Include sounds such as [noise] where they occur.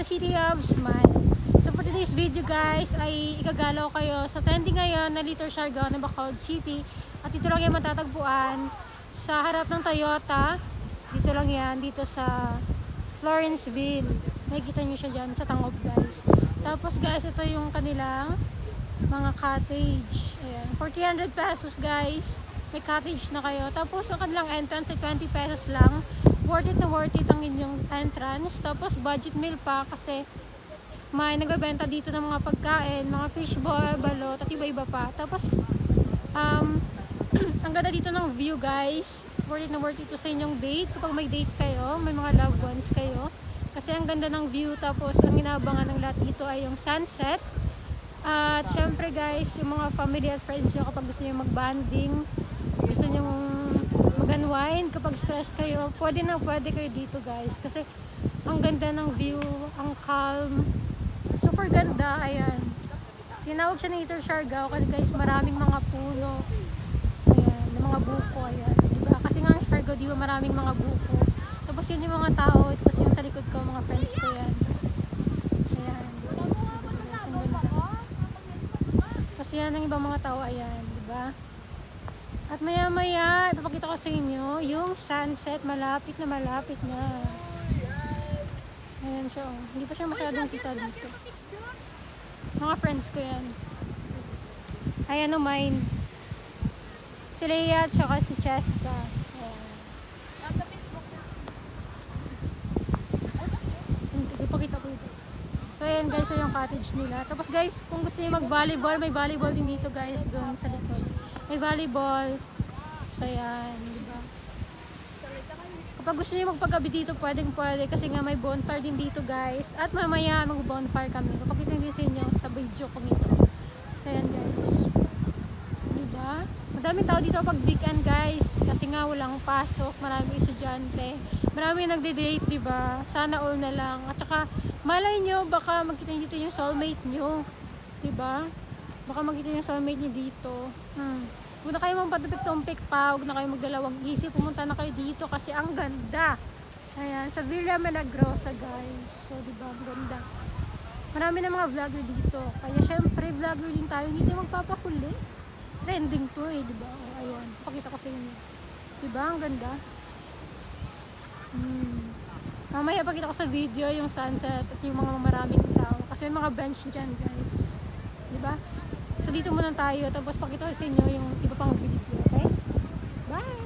the city of Smile. So for today's video guys, ay igagalaw kayo sa trending ngayon na Little Siargao na Bacolod City. At dito lang yan matatagpuan sa harap ng Toyota. Dito lang yan, dito sa Florenceville. Nakikita nyo siya dyan sa Tangob guys. Tapos guys, ito yung kanilang mga cottage. Ayan. For 300 pesos guys, may cottage na kayo. Tapos ang kanilang entrance ay 20 pesos lang. Worth it na worth it ang inyong entrance. Tapos budget meal pa kasi may nagbebenta dito ng mga pagkain, mga fishball, balot, at iba-iba pa. Tapos, um, [clears throat] ang ganda dito ng view guys. Worth it na worth it to sa inyong date. Kapag may date kayo, may mga loved ones kayo. Kasi ang ganda ng view. Tapos, ang inaabangan ng lahat dito ay yung sunset. At syempre guys, yung mga family at friends nyo kapag gusto nyo mag-banding, gusto nyo mag-unwind kapag stress kayo, pwede na pwede kayo dito guys. Kasi ang ganda ng view, ang calm, super ganda, ayan. Tinawag siya ng Ito Siargao kasi guys, maraming mga puno, ayan, mga buko, ayan. Diba? Kasi nga ang Siargao, di ba maraming mga buko. Tapos yun yung mga tao, tapos yung sa likod ko, mga friends ko yan. Ayan. Guys, ang. Kasi yan ang ibang mga tao, ayan, di ba? At maya maya, ipapakita ko sa inyo yung sunset, malapit na malapit na. Ayan siya, oh. Hindi pa siya masyadong kita dito. Mga friends ko yan. Ayan o, mine. Si Leia at saka si Cheska. Ko ito. So guys, so yung cottage nila. Tapos guys, kung gusto niyo mag-volleyball, may volleyball din dito guys, doon sa likod. May volleyball. So ayan, di ba? Kapag gusto niyo magpagabi dito, pwedeng pwede kasi nga may bonfire din dito guys. At mamaya mag-bonfire kami. Papakita din sa inyo sa video kong ito. So ayan guys. Di ba? Madaming tao dito pag weekend guys. Kasi nga walang pasok, maraming estudyante. Maraming nagde-date, di ba? Sana all na lang. At saka malay nyo, baka magkita nyo dito yung soulmate nyo. Di ba? Baka magkita yung soulmate nyo dito. Hmm. Huwag na kayo magpatupik-tumpik pa, huwag na kayo magdalawang isip, pumunta na kayo dito kasi ang ganda. Ayan, sa Villa Milagrosa guys. So, di ba, ang ganda. Marami na mga vlogger dito. Kaya syempre, vlogger din tayo, hindi tayo magpapakuli. Trending to eh, di ba? O, ayan, pakita ko sa inyo. Di ba, ang ganda. Hmm. Mamaya pakita ko sa video yung sunset at yung mga maraming tao. Kasi may mga bench dyan guys. Di ba? So dito muna tayo tapos pakita ko sa inyo yung iba pang video, okay? Bye!